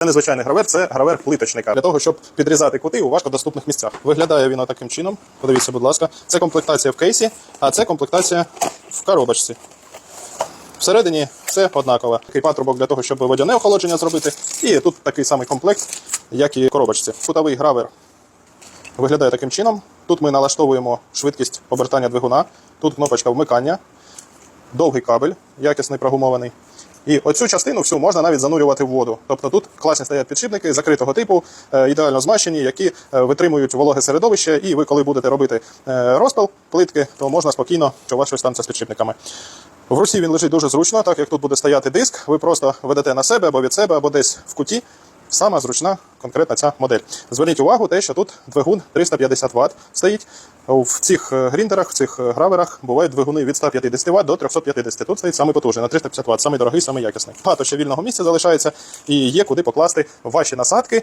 Це незвичайний гравер, це гравер плиточника для того, щоб підрізати кути у важкодоступних місцях. Виглядає він таким чином. Подивіться, будь ласка. Це комплектація в кейсі, а це комплектація в коробочці. Всередині все однаково. Такий патрубок для того, щоб водяне охолодження зробити. І тут такий самий комплект, як і коробочці. Кутовий гравер виглядає таким чином. Тут ми налаштовуємо швидкість обертання двигуна, тут кнопочка вмикання, довгий кабель, якісний прогумований. І оцю частину всю можна навіть занурювати в воду. Тобто тут класні стоять підшипники закритого типу, е, ідеально змащені, які е, витримують вологе середовище, і ви, коли будете робити е, розпил плитки, то можна спокійно, у щось там з підшипниками. В русі він лежить дуже зручно, так як тут буде стояти диск, ви просто ведете на себе або від себе, або десь в куті. Сама зручна конкретна ця модель. Зверніть увагу, те, що тут двигун 350 Вт стоїть. В цих е, гріндерах, в цих е, граверах бувають двигуни від 150 Вт до 350. Тут стоїть самий потужний на 350 Вт, самий дорогий, самий якісний. Багато ще вільного місця залишається і є куди покласти ваші насадки.